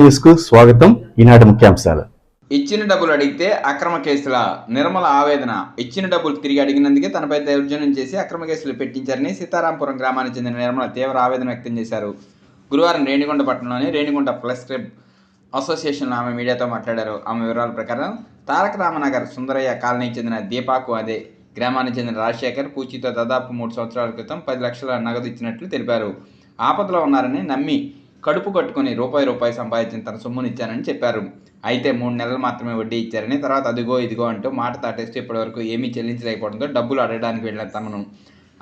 న్యూస్కు స్వాగతం. ఈనాటి ముఖ్యాంశాలు. ఇచ్చిన డబ్బులు అడిగితే అక్రమ కేసుల నిర్మల ఆవేదన. ఇచ్చిన డబ్బులు తిరిగి అడిగినందుకే తనపై దౌర్జన్యం చేసి అక్రమ కేసులు పెట్టించారని సీతారాంపురం గ్రామానికి చెందిన నిర్మల తీవ్ర ఆవేదన వ్యక్తం చేశారు. గురువారం రేణిగుంట పట్టణంలోని రేణిగుంట ప్లస్ క్లబ్ అసోసియేషన్లో ఆమె మీడియాతో మాట్లాడారు. ఆమె వివరాల ప్రకారం తారక రామనగర్ సుందరయ్య కాలనీకి చెందిన దీపాకు అదే. గ్రామానికి చెందిన రాజశేఖర్ పూచితో దాదాపు మూడు సంవత్సరాల క్రితం పది లక్షల నగదు ఇచ్చినట్లు తెలిపారు. ఆపదలో ఉన్నారని నమ్మి కడుపు కట్టుకుని రూపాయి రూపాయి సంపాదించిన తన సొమ్మును ఇచ్చానని చెప్పారు. అయితే మూడు నెలలు మాత్రమే వడ్డీ ఇచ్చారని తర్వాత అదిగో ఇదిగో అంటూ మాట తాటేస్తూ ఇప్పటివరకు ఏమీ చెల్లించలేకపోవడంతో డబ్బులు అడగడానికి వెళ్ళిన తమను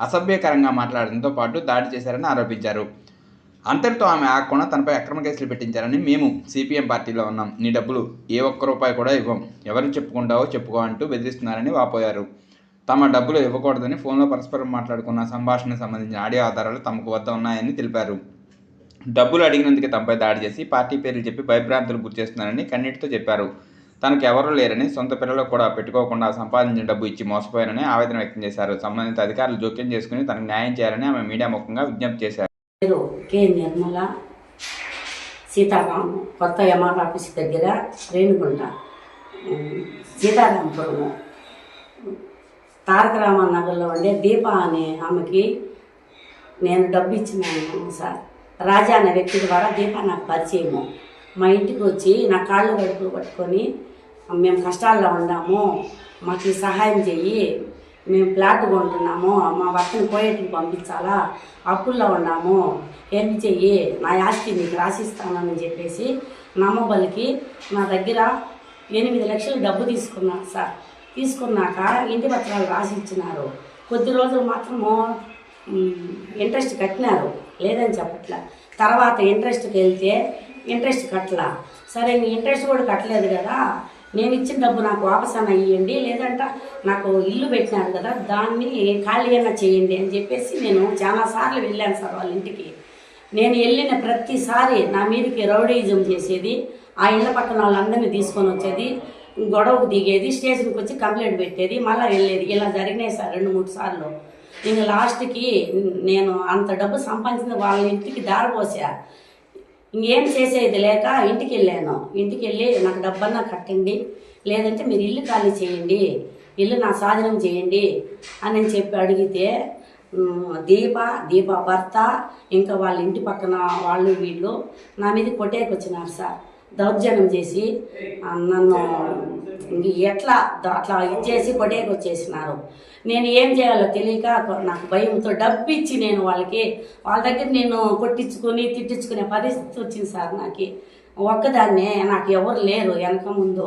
అసభ్యకరంగా మాట్లాడడంతో పాటు దాడి చేశారని ఆరోపించారు. అంతటితో ఆమె ఆగకుండా తనపై అక్రమ కేసులు పెట్టించారని మేము సిపిఎం పార్టీలో ఉన్నాం. నీ డబ్బులు ఏ ఒక్క రూపాయి కూడా ఇవ్వం. ఎవరు చెప్పుకుంటావో చెప్పుకో అంటూ బెదిరిస్తున్నారని వాపోయారు. తమ డబ్బులు ఇవ్వకూడదని ఫోన్లో పరస్పరం మాట్లాడుకున్న సంభాషణకు సంబంధించిన ఆడియో ఆధారాలు తమకు వద్ద ఉన్నాయని తెలిపారు. డబ్బులు అడిగినందుకే తమపై దాడి చేసి పార్టీ పేర్లు చెప్పి భయభ్రాంతులు గురి చేస్తున్నారని కన్నీటితో చెప్పారు. తనకు ఎవరూ లేరని సొంత పిల్లలకు కూడా పెట్టుకోకుండా సంపాదించిన డబ్బు ఇచ్చి మోసపోయారని ఆవేదన వ్యక్తం చేశారు. సంబంధిత అధికారులు జోక్యం చేసుకుని తనకు న్యాయం చేయాలని ఆమె మీడియా ముఖంగా విజ్ఞప్తి చేశారు. కే. నిర్మల సీతారాము కొత్త ఎంఆర్ ఆఫీస్ దగ్గర రేణుగుంట ఉమ్, తారక రామ నగర్లో ఉండే దీప అనే ఆమెకి నేను డబ్బు ఇచ్చినాను సార్. రాజా అనే వ్యక్తి ద్వారా దీప నాకు పరిచయము. మా ఇంటికి వచ్చి నా కాళ్ళు గడుపులు పట్టుకొని మేము కష్టాల్లో ఉన్నాము మాకు సహాయం చెయ్యి మేము ఫ్లాట్ కొంటున్నాము మా భర్తను పోయేటికి పంపించాలా అప్పుల్లో ఉన్నాము ఏం చెయ్యి నా ఆస్తి నీకు రాసిస్తానని చెప్పేసి నమ్మబలికి నా దగ్గర ఎనిమిది లక్షలు డబ్బు తీసుకున్నాను సార్. తీసుకున్నాక ఇంటి పత్రాలు రాసి ఇచ్చినారు. కొద్ది రోజులు మాత్రము ఇంట్రెస్ట్ కట్టినారు. లేదని చెప్పట్లా. తర్వాత ఇంట్రెస్ట్కి వెళ్తే ఇంట్రెస్ట్ కట్టలా. సరే నీ ఇంట్రెస్ట్ కూడా కట్టలేదు కదా. నేను ఇచ్చిన డబ్బు నాకు వాపస్ అన్న ఇవ్వండి లేదంటే నాకు ఇల్లు పెట్టినారు కదా దాన్ని ఖాళీ అయినా చేయండి అని చెప్పేసి నేను చాలా సార్లు వెళ్ళాను సార్ వాళ్ళ ఇంటికి. నేను వెళ్ళిన ప్రతిసారి నా మీదకి రౌడీజం చేసేది ఆ ఇళ్ళ పక్కన వాళ్ళందరినీ తీసుకొని వచ్చేది గొడవకు దిగేది స్టేషన్కి వచ్చి కంప్లైంట్ పెట్టేది మళ్ళీ వెళ్ళేది. ఇలా జరిగినాయి సార్ రెండు మూడు సార్లు. నేను లాస్ట్కి నేను అంత డబ్బు సంపాదించిన వాళ్ళ ఇంటికి దారిపోసా ఇంకేం చేసేది లేక ఇంటికి వెళ్ళాను ఇంటికి వెళ్ళి నాకు డబ్బన్నా కట్టండి లేదంటే మీరు ఇల్లు ఖాళీ చేయండి ఇల్లు నా సాధనం చేయండి అని నేను చెప్పి అడిగితే దీప దీప భర్త ఇంకా వాళ్ళ ఇంటి పక్కన వాళ్ళు వీళ్ళు నా మీద కొట్టేకొచ్చినారు సార్. దౌర్జన్యం చేసి నన్ను ఎట్లా అట్లా ఇచ్చేసి కొట్టేకి వచ్చేసినారు. నేను ఏం చేయాలో తెలియక నాకు భయంతో డబ్బు ఇచ్చి నేను వాళ్ళకి వాళ్ళ దగ్గర నేను కొట్టించుకుని తిట్టించుకునే పరిస్థితి వచ్చింది సార్ నాకు. ఒక్కదాన్నే నాకు ఎవరు లేరు వెనక ముందు.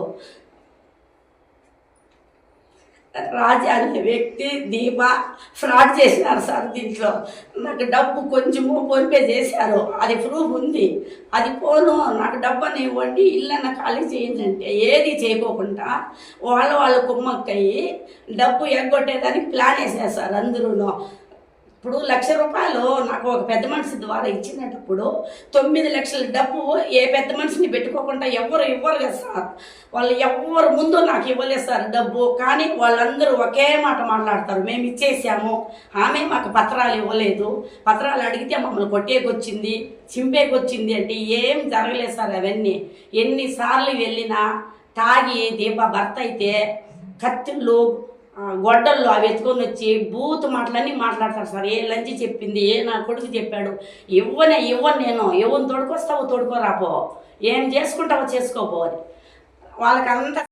రాజా అనే వ్యక్తి దీప ఫ్రాడ్ చేసినారు సార్ దీంట్లో. నాకు డబ్బు కొంచెము ఫోన్పే చేశారు. అది ప్రూఫ్ ఉంది. అది పోను నాకు డబ్బు అని ఇవ్వండి ఇల్లన్న ఖాళీ చేయండి ఏది చేయకోకుండా వాళ్ళ వాళ్ళ కుమ్మక్కయ్యి డబ్బు ఎగ్గొట్టేదానికి ప్లాన్ వేసేసారు అందరూ ఇప్పుడు లక్ష రూపాయలు నాకు ఒక పెద్ద మనిషి ద్వారా ఇచ్చినప్పుడు తొమ్మిది లక్షల డబ్బు ఏ పెద్ద మనిషిని పెట్టుకోకుండా ఎవరు ఇవ్వరు కదా సార్. వాళ్ళు ఎవరు ముందు నాకు ఇవ్వలేదు సార్ డబ్బు. కానీ వాళ్ళందరూ ఒకే మాట మాట్లాడతారు. మేము ఇచ్చేసాము. ఆమె మాకు పత్రాలు ఇవ్వలేదు. పత్రాలు అడిగితే మమ్మల్ని కొట్టేకొచ్చింది చింపేకొచ్చింది అంటే ఏం జరగలేదు సార్ అవన్నీ. ఎన్నిసార్లు వెళ్ళినా తాగి దీప భర్త అయితే కత్తిళ్ళు గొడ్డల్లో అవి ఎత్తుకొని వచ్చి బూత్ మాటలన్నీ మాట్లాడతారు సార్. ఏ లంచి చెప్పింది ఏ నా కొడుకు చెప్పాడు ఇవ్వనే ఇవ్వను నేను. ఇవ్వను తోడుకొస్తావు తోడుకోరాపో ఏం చేసుకుంటావో చేసుకోపో అని. వాళ్ళకంతా